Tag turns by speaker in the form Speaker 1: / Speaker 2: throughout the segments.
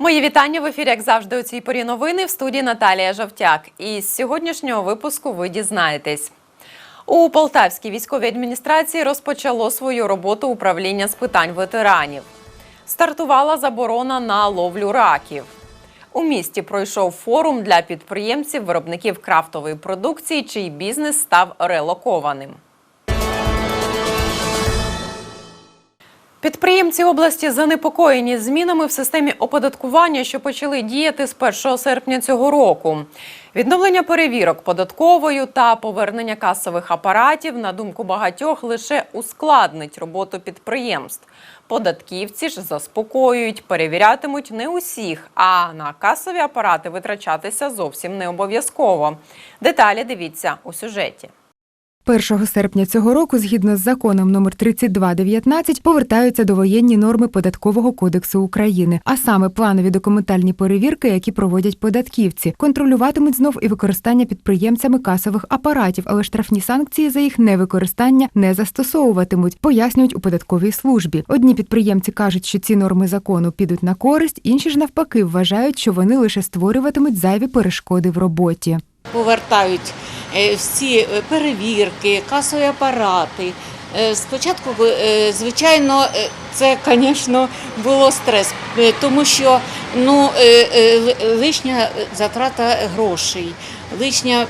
Speaker 1: Мої вітання в ефірі, як завжди, у цій порі новини в студії Наталія Жовтяк. І з сьогоднішнього випуску ви дізнаєтесь. У Полтавській військовій адміністрації розпочало свою роботу управління з питань ветеранів. Стартувала заборона на ловлю раків. У місті пройшов форум для підприємців, виробників крафтової продукції, чий бізнес став релокованим. Підприємці області занепокоєні змінами в системі оподаткування, що почали діяти з 1 серпня цього року. Відновлення перевірок податковою та повернення касових апаратів, на думку багатьох, лише ускладнить роботу підприємств. Податківці ж заспокоюють, перевірятимуть не усіх, а на касові апарати витрачатися зовсім не обов'язково. Деталі дивіться у сюжеті.
Speaker 2: 1 серпня цього року, згідно з законом номер 3219, повертаються до воєнні норми податкового кодексу України, а саме планові документальні перевірки, які проводять податківці, контролюватимуть знов і використання підприємцями касових апаратів, але штрафні санкції за їх невикористання не застосовуватимуть, пояснюють у податковій службі. Одні підприємці кажуть, що ці норми закону підуть на користь, інші ж навпаки вважають, що вони лише створюватимуть зайві перешкоди в роботі.
Speaker 3: Повертають е, всі е, перевірки, касові апарати. Е, Спочатку, звичайно, це, звісно, було стрес, тому що ну, ли- лишня затрата грошей, лишня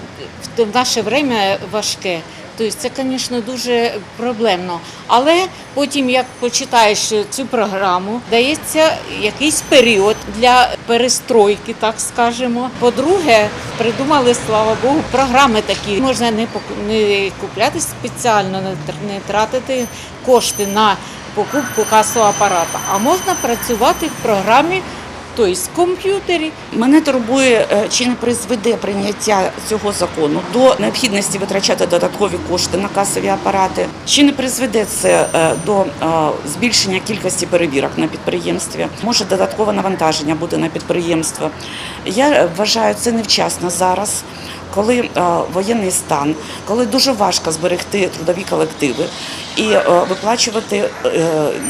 Speaker 3: в наше время важке. Тобто це, звісно, дуже проблемно. Але потім, як почитаєш цю програму, дається якийсь період для перестройки, так скажемо. По-друге, придумали, слава Богу, програми такі. Можна не не купляти спеціально, не тратити кошти на покупку касового апарата, а можна працювати в програмі, тобто в комп'ютері.
Speaker 4: Мене турбує, е, чи не призведе прийняття цього закону до необхідності витрачати додаткові кошти на касові апарати, чи не призведе це е, до е, збільшення кількості перевірок на підприємстві. Може додаткове навантаження буде на підприємство. Я вважаю це невчасно зараз. Коли воєнний стан, коли дуже важко зберегти трудові колективи і виплачувати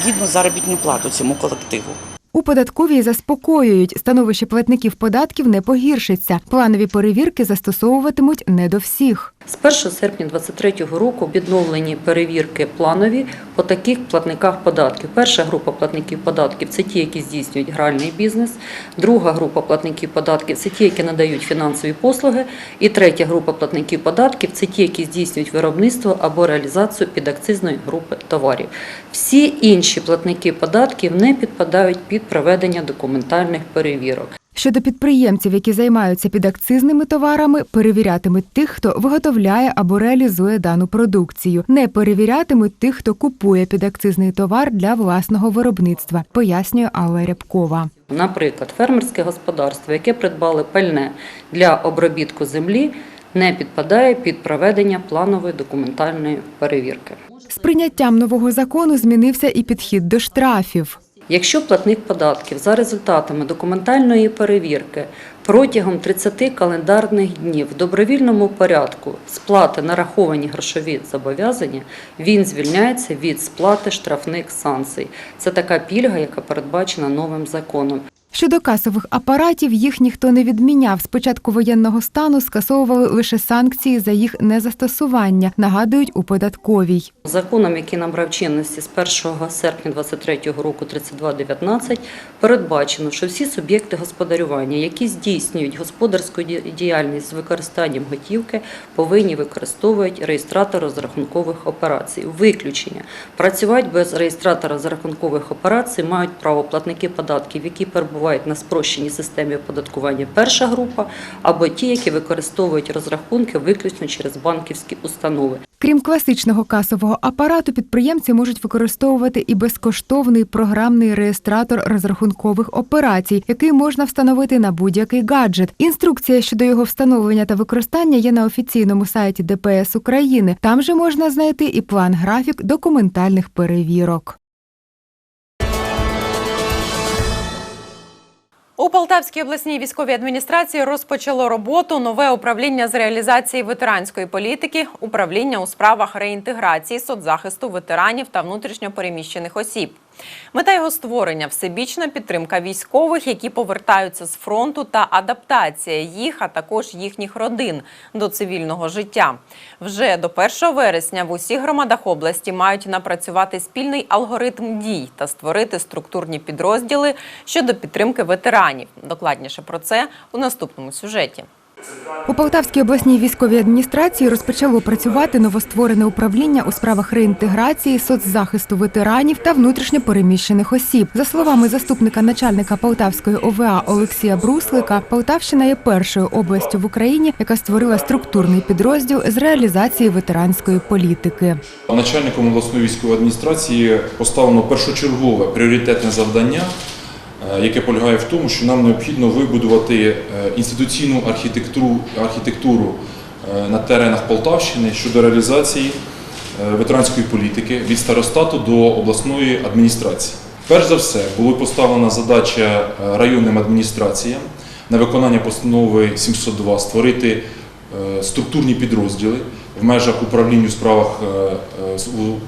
Speaker 4: гідну заробітну плату цьому колективу.
Speaker 2: У податковій заспокоюють, становище платників податків не погіршиться. Планові перевірки застосовуватимуть не до всіх.
Speaker 5: З 1 серпня 2023 року відновлені перевірки планові по таких платниках податків. Перша група платників податків це ті, які здійснюють гральний бізнес. Друга група платників податків це ті, які надають фінансові послуги. І третя група платників податків це ті, які здійснюють виробництво або реалізацію підакцизної групи товарів. Всі інші платники податків не підпадають під проведення документальних перевірок.
Speaker 2: Щодо підприємців, які займаються підакцизними товарами, перевірятимуть тих, хто виготовляє або реалізує дану продукцію. Не перевірятимуть тих, хто купує підакцизний товар для власного виробництва, пояснює Алла Рябкова.
Speaker 5: Наприклад, фермерське господарство, яке придбали пальне для обробітку землі, не підпадає під проведення планової документальної перевірки.
Speaker 2: З прийняттям нового закону змінився і підхід до штрафів.
Speaker 5: Якщо платник податків за результатами документальної перевірки протягом 30 календарних днів в добровільному порядку сплати нараховані грошові зобов'язання, він звільняється від сплати штрафних санкцій. Це така пільга, яка передбачена новим законом.
Speaker 2: Щодо касових апаратів, їх ніхто не відміняв. З початку воєнного стану скасовували лише санкції за їх незастосування, нагадують у податковій.
Speaker 5: Законом, який набрав чинності з 1 серпня 2023 року 3219, передбачено, що всі суб'єкти господарювання, які здійснюють господарську ді- діяльність з використанням готівки, повинні використовувати реєстратор розрахункових операцій. Виключення працювати без реєстратора розрахункових операцій мають право платники податків, які перебувають на спрощеній системі оподаткування перша група, або ті, які використовують розрахунки виключно через банківські установи.
Speaker 2: Крім класичного касового апарату, підприємці можуть використовувати і безкоштовний програмний реєстратор розрахункових операцій, який можна встановити на будь-який гаджет. Інструкція щодо його встановлення та використання є на офіційному сайті ДПС України. Там же можна знайти і план графік документальних перевірок.
Speaker 1: У Полтавській обласній військовій адміністрації розпочало роботу нове управління з реалізації ветеранської політики, управління у справах реінтеграції, соцзахисту ветеранів та внутрішньопереміщених осіб. Мета його створення всебічна підтримка військових, які повертаються з фронту, та адаптація їх, а також їхніх родин до цивільного життя. Вже до 1 вересня в усіх громадах області мають напрацювати спільний алгоритм дій та створити структурні підрозділи щодо підтримки ветеранів. Докладніше про це у наступному сюжеті.
Speaker 2: У Полтавській обласній військовій адміністрації розпочало працювати новостворене управління у справах реінтеграції, соцзахисту ветеранів та внутрішньо переміщених осіб. За словами заступника начальника Полтавської ОВА Олексія Бруслика, Полтавщина є першою областю в Україні, яка створила структурний підрозділ з реалізації ветеранської політики.
Speaker 6: Начальником обласної військової адміністрації поставлено першочергове пріоритетне завдання, яке полягає в тому, що нам необхідно вибудувати е, інституційну архітектуру, архітектуру е, на теренах Полтавщини щодо реалізації е, ветеранської політики від старостату до обласної адміністрації. Перш за все, була поставлена задача е, районним адміністраціям на виконання постанови 702 створити е, структурні підрозділи в межах управління у справах е, е,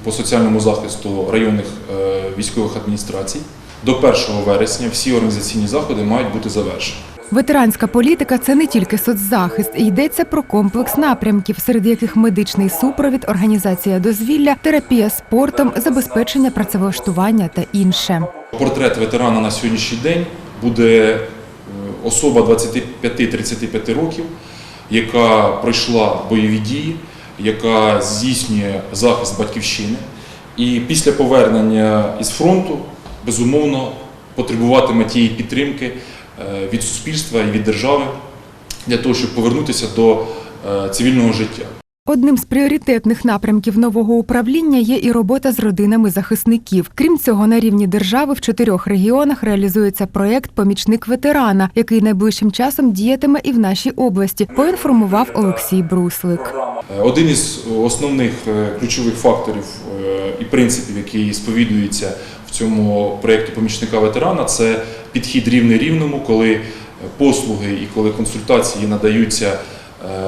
Speaker 6: по соціальному захисту районних е, військових адміністрацій. До 1 вересня всі організаційні заходи мають бути завершені.
Speaker 2: Ветеранська політика це не тільки соцзахист, йдеться про комплекс напрямків, серед яких медичний супровід, організація дозвілля, терапія спортом, забезпечення працевлаштування та інше.
Speaker 6: Портрет ветерана на сьогоднішній день буде е, особа 25-35 років, яка пройшла бойові дії, яка здійснює захист батьківщини. І після повернення із фронту, безумовно, потребуватиме тієї підтримки е, від суспільства і від держави для того, щоб повернутися до е, цивільного життя.
Speaker 2: Одним з пріоритетних напрямків нового управління є і робота з родинами захисників. Крім цього, на рівні держави в чотирьох регіонах реалізується проєкт Помічник ветерана, який найближчим часом діятиме і в нашій області. Поінформував Олексій Бруслик.
Speaker 6: Е, Один із основних е, ключових факторів е, і принципів, які сповідуються в цьому проєкті помічника ветерана, це підхід рівний рівному, коли послуги і коли консультації надаються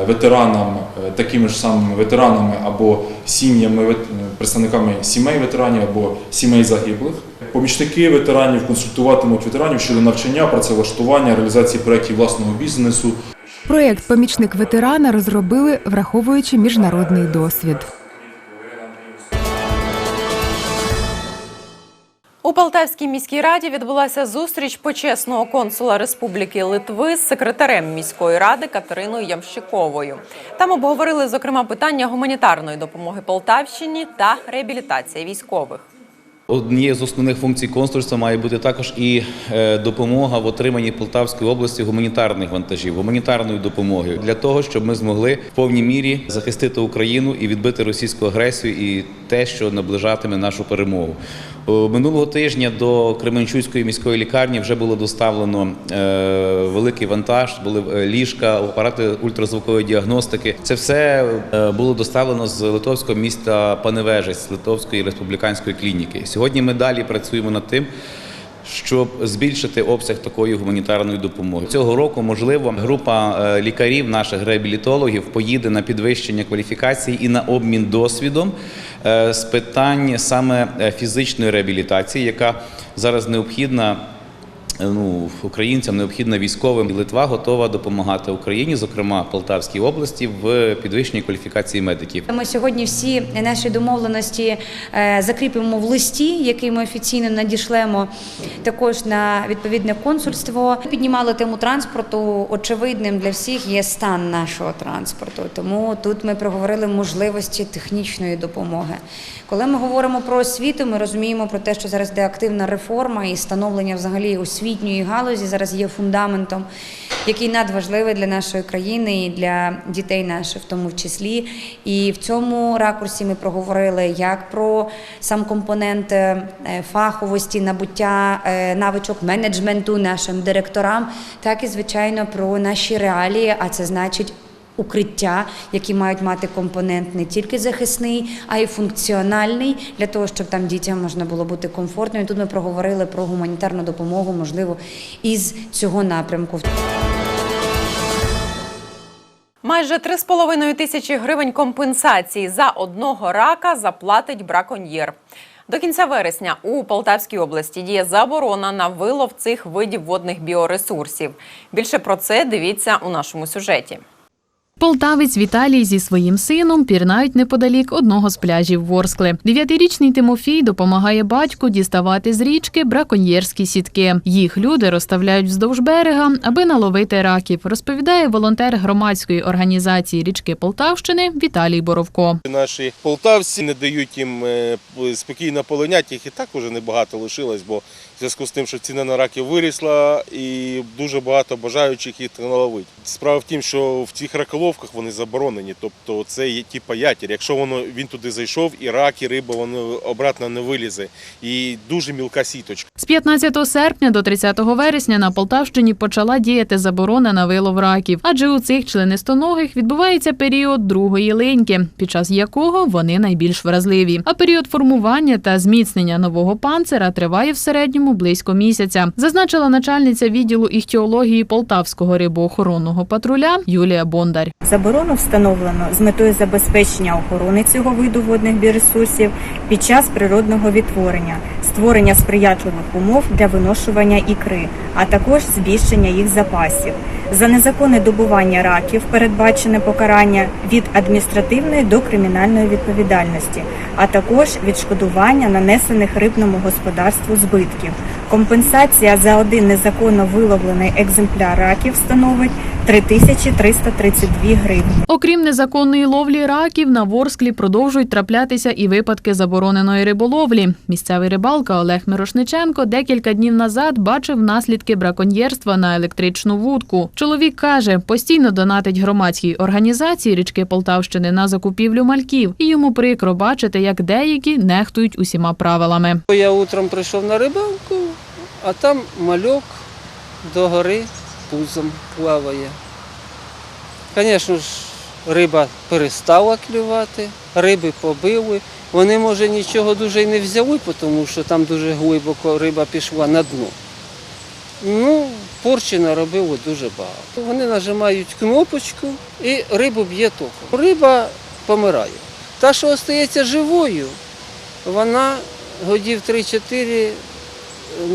Speaker 6: ветеранам, такими ж самими ветеранами або сім'ями, представниками сімей ветеранів або сімей загиблих. Помічники ветеранів консультуватимуть ветеранів щодо навчання, працевлаштування, реалізації проєктів власного бізнесу,
Speaker 2: Проєкт Помічник ветерана розробили, враховуючи міжнародний досвід.
Speaker 1: У Полтавській міській раді відбулася зустріч почесного консула Республіки Литви з секретарем міської ради Катериною Ямщиковою. Там обговорили зокрема питання гуманітарної допомоги Полтавщині та реабілітації військових.
Speaker 7: Однією з основних функцій консульства має бути також і е, допомога в отриманні Полтавської області гуманітарних вантажів, гуманітарної допомоги для того, щоб ми змогли в повній мірі захистити Україну і відбити російську агресію і те, що наближатиме нашу перемогу. Минулого тижня до Кременчуцької міської лікарні вже було доставлено е, великий вантаж, були е, ліжка, апарати ультразвукової діагностики. Це все було доставлено з литовського міста Паневежець, з Литовської республіканської клініки. Сьогодні ми далі працюємо над тим. Щоб збільшити обсяг такої гуманітарної допомоги цього року, можливо, група е, лікарів, наших реабілітологів, поїде на підвищення кваліфікації і на обмін досвідом е, з питань саме е, фізичної реабілітації, яка зараз необхідна ну, українцям, необхідна військовим. І Литва готова допомагати Україні, зокрема Полтавській області, в підвищенні кваліфікації медиків.
Speaker 8: Ми сьогодні всі наші домовленості е, закріпимо в листі, який ми офіційно надішлемо також на відповідне консульство. Піднімали тему транспорту. Очевидним для всіх є стан нашого транспорту. Тому тут ми проговорили можливості технічної допомоги. Коли ми говоримо про освіту, ми розуміємо про те, що зараз йде активна реформа і становлення взагалі освітньої галузі зараз є фундаментом, який надважливий для нашої країни і для дітей наших в тому числі. І в цьому ракурсі ми проговорили як про сам компонент е, фаховості, набуття е, навичок менеджменту нашим директорам, так і звичайно про наші реалії, а це значить. Укриття, які мають мати компонент не тільки захисний, а й функціональний для того, щоб там дітям можна було бути комфортно. І тут ми проговорили про гуманітарну допомогу, можливо, із цього напрямку.
Speaker 1: Майже 3,5 тисячі гривень компенсації за одного рака заплатить браконьєр. До кінця вересня у Полтавській області діє заборона на вилов цих видів водних біоресурсів. Більше про це дивіться у нашому сюжеті.
Speaker 9: Полтавець Віталій зі своїм сином пірнають неподалік одного з пляжів Ворскли. Дев'ятирічний Тимофій допомагає батьку діставати з річки браконьєрські сітки. Їх люди розставляють вздовж берега, аби наловити раків, розповідає волонтер громадської організації річки Полтавщини Віталій Боровко.
Speaker 10: Наші полтавці не дають їм е, спокійно полинять, їх і так уже небагато лишилось, бо зв'язку з тим, що ціна на раків вирісла і дуже багато бажаючих їх наловити. Справа в тім, що в цих раколовках вони заборонені, тобто це є типа ятір. Якщо воно він туди зайшов, і рак, і риба воно обратно не вилізе. І дуже мілка сіточка.
Speaker 9: З 15 серпня до 30 вересня на Полтавщині почала діяти заборона на вилов раків, адже у цих членистоногих відбувається період другої линьки, під час якого вони найбільш вразливі. А період формування та зміцнення нового панцира триває в середньому близько місяця, зазначила начальниця відділу іхтіології Полтавського рибоохоронного патруля Юлія Бондар.
Speaker 11: Заборону встановлено з метою забезпечення охорони цього виду водних біоресурсів під час природного відтворення, створення сприятливих умов для виношування ікри, а також збільшення їх запасів. За незаконне добування раків передбачене покарання від адміністративної до кримінальної відповідальності, а також відшкодування нанесених рибному господарству збитків. Компенсація за один незаконно виловлений екземпляр раків становить 3332 гривні.
Speaker 9: Окрім незаконної ловлі раків, на Ворсклі продовжують траплятися і випадки забороненої риболовлі. Місцевий рибалка Олег Мирошниченко декілька днів назад бачив наслідки браконьєрства на електричну вудку. Чоловік каже, постійно донатить громадській організації річки Полтавщини на закупівлю мальків, і йому прикро бачити, як деякі нехтують усіма правилами.
Speaker 12: Я утром прийшов на рибалку, а там мальок до гори пузом плаває. Звісно ж, риба перестала клювати, риби побили. Вони, може, нічого дуже й не взяли, тому що там дуже глибоко риба пішла на дно. Ну, порчі наробило дуже багато. Вони нажимають кнопочку і рибу б'є током. Риба помирає. Та, що остається живою, вона годів 3-4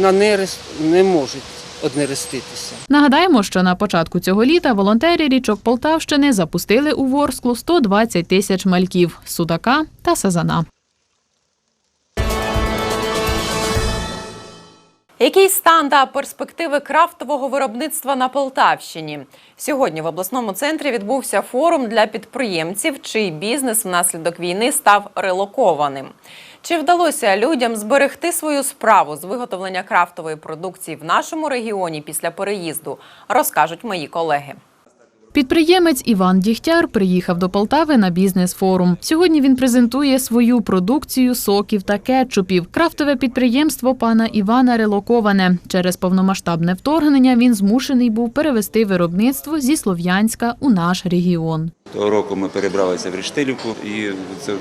Speaker 12: на нерест не можуть однереститися.
Speaker 9: Нагадаємо, що на початку цього літа волонтери річок Полтавщини запустили у Ворсклу 120 тисяч мальків судака та сазана.
Speaker 1: Який стан та перспективи крафтового виробництва на Полтавщині? Сьогодні в обласному центрі відбувся форум для підприємців, чий бізнес внаслідок війни став релокованим. Чи вдалося людям зберегти свою справу з виготовлення крафтової продукції в нашому регіоні після переїзду, розкажуть мої колеги.
Speaker 9: Підприємець Іван Дігтяр приїхав до Полтави на бізнес-форум. Сьогодні він презентує свою продукцію соків та кетчупів. Крафтове підприємство пана Івана релоковане. Через повномасштабне вторгнення він змушений був перевести виробництво зі Слов'янська у наш регіон.
Speaker 13: Того року ми перебралися в Рештилівку і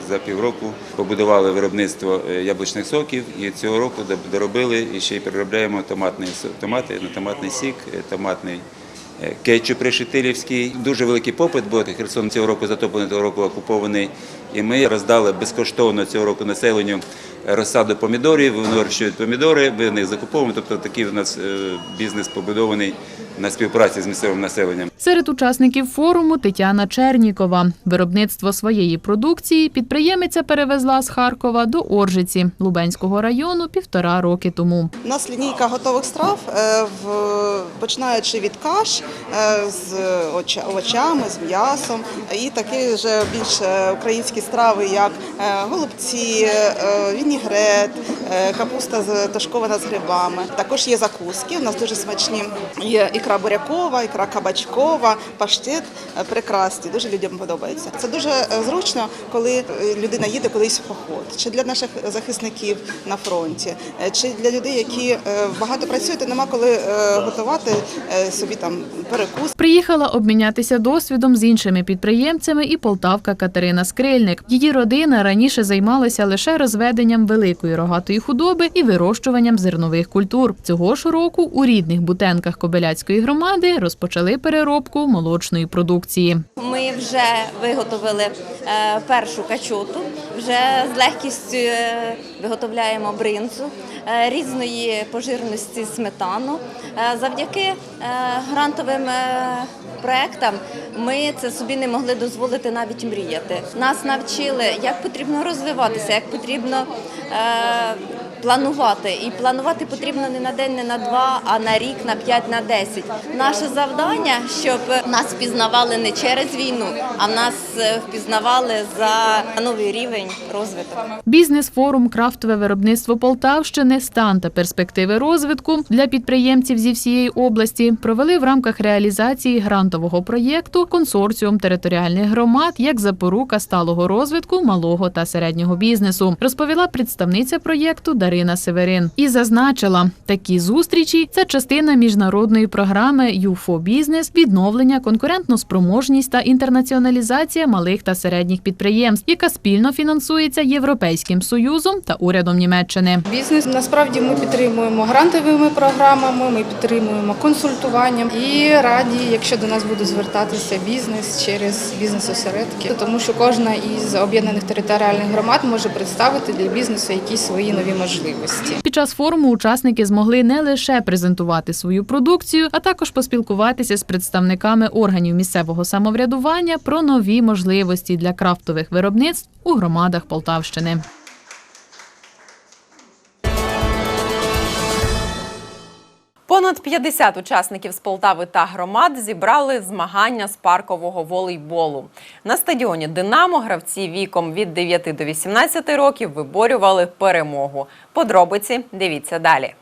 Speaker 13: за півроку побудували виробництво е, яблучних соків. І цього року доробили і ще й переробляємо томатний томати, на томатний сік, е, томатний кетчуп решетилівський. Дуже великий попит, бо Херсон цього року затоплений, того року окупований. І ми роздали безкоштовно цього року населенню розсаду помідорів, вони вирощують помідори, ми них закуповуємо. Тобто такий у нас е, бізнес побудований на співпраці з місцевим населенням.
Speaker 9: Серед учасників форуму Тетяна Чернікова. Виробництво своєї продукції підприємиця перевезла з Харкова до Оржиці Лубенського району півтора роки тому.
Speaker 14: У нас лінійка готових страв, е, в- починаючи від каш е, з овочами, з м'ясом, і такі вже більш е, українські страви, як е, голубці, е, вінігрет, е, капуста тушкована з грибами. Також є закуски. У нас дуже смачні. Є ікра бурякова, ікра кабачкова, паштет е, прекрасні. Дуже людям подобається. Це дуже е, зручно, коли е, людина їде кудись в поход, чи для наших захисників на фронті, е, чи для людей, які е, багато працюють, і нема коли е, готувати е, собі там перекус.
Speaker 9: Приїхала обмінятися досвідом з іншими підприємцями і полтавка Катерина Скрильник. Її родина раніше займалася лише розведенням великої рогатої худоби і вирощуванням зернових культур. Цього ж року у рідних бутенках Кобиляцької громади розпочали переробку молочної продукції.
Speaker 15: Ми вже виготовили е, першу качоту. Вже з легкістю е, виготовляємо бринзу е, різної пожирності сметану. Е, Завдяки грантовим проектам ми це собі не могли дозволити навіть мріяти. Нас навчили, як потрібно розвиватися, як потрібно планувати. І планувати потрібно не на день, не на два, а на рік, на п'ять, на десять. Наше завдання, щоб нас впізнавали не через війну, а нас е, впізнавали за новий рівень розвитку.
Speaker 9: Бізнес-форум Крафтове виробництво Полтавщини, стан та перспективи розвитку для підприємців зі всієї області провели в рамках реалізації грантового проєкту консорціум територіальних громад як запорука сталого розвитку малого та середнього бізнесу, розповіла представниця проєкту Дарина Северин. І зазначила, такі зустрічі це частина міжнародної програми ЮФО Бізнес, відновлення, конкурентноспроможність та інтернаціоналізація малих та середніх підприємств, яка спільно фінансується Європейським союзом та урядом Німеччини.
Speaker 16: Бізнес насправді ми підтримуємо грантовими програмами, ми підтримуємо консультуванням і раді, якщо до нас буде звертатися бізнес через бізнес-осередки, тому що кожна із об'єднаних територіальних громад може представити для бізнесу якісь свої нові можливості.
Speaker 9: Під час форуму учасники змогли не лише презентувати свою продукцію, а також поспілкуватися з представниками органів місцевого самоврядування про нові можливості для крафтових виробництв у громадах Полтавщини.
Speaker 1: Понад 50 учасників з Полтави та громад зібрали змагання з паркового волейболу. На стадіоні Динамо гравці віком від 9 до 18 років виборювали перемогу. Подробиці дивіться далі.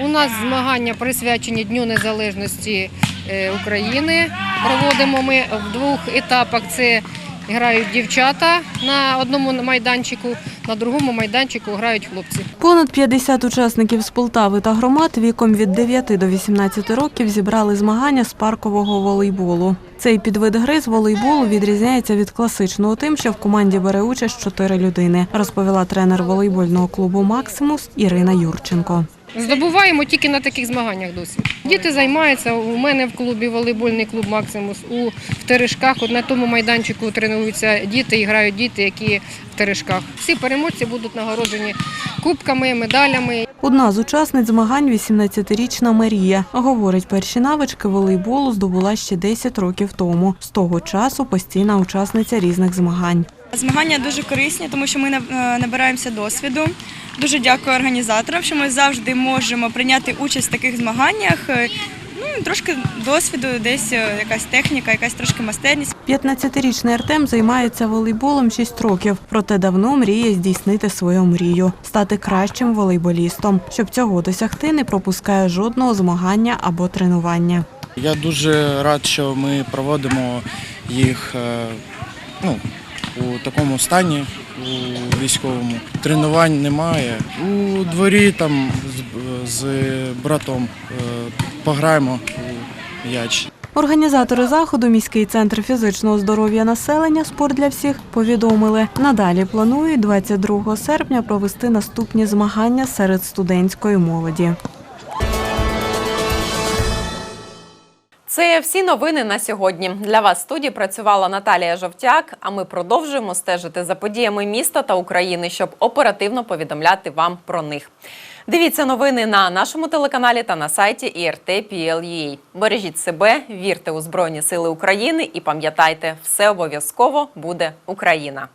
Speaker 17: У нас змагання присвячені Дню Незалежності е, України. Проводимо ми в двох етапах. Це грають дівчата на одному майданчику, на другому майданчику грають хлопці.
Speaker 18: Понад 50 учасників з Полтави та громад віком від 9 до 18 років зібрали змагання з паркового волейболу. Цей підвид гри з волейболу відрізняється від класичного тим, що в команді бере участь чотири людини, розповіла тренер волейбольного клубу Максимус Ірина Юрченко.
Speaker 17: Здобуваємо тільки на таких змаганнях досвід. Діти займаються. У мене в клубі волейбольний клуб Максимус у в Терешках. От на тому майданчику тренуються діти і грають діти, які в Терешках. Всі переможці будуть нагороджені кубками, медалями.
Speaker 18: Одна з учасниць змагань – 18-річна Марія. Говорить, перші навички волейболу здобула ще 10 років тому. З того часу постійна учасниця різних змагань.
Speaker 19: Змагання дуже корисні, тому що ми е, набираємося досвіду. Дуже дякую організаторам, що ми завжди можемо прийняти участь в таких змаганнях. Е, Ну, трошки досвіду, десь е, якась техніка, якась трошки майстерність.
Speaker 18: 15-річний Артем займається волейболом 6 років, проте давно мріє здійснити свою мрію – стати кращим волейболістом. Щоб цього досягти, не пропускає жодного змагання або тренування.
Speaker 20: Я дуже рад, що ми проводимо їх ну, у такому стані, у військовому. Тренувань немає. У дворі там з, братом е, пограємо у м'яч.
Speaker 18: Організатори заходу, міський центр фізичного здоров'я населення «Спорт для всіх» повідомили, надалі планують 22 серпня провести наступні змагання серед студентської молоді.
Speaker 1: Це всі новини на сьогодні. Для вас в студії працювала Наталія Жовтяк. А ми продовжуємо стежити за подіями міста та України, щоб оперативно повідомляти вам про них. Дивіться новини на нашому телеканалі та на сайті IRT.PL.UA. Бережіть себе, вірте у Збройні Сили України і пам'ятайте, все обов'язково буде Україна.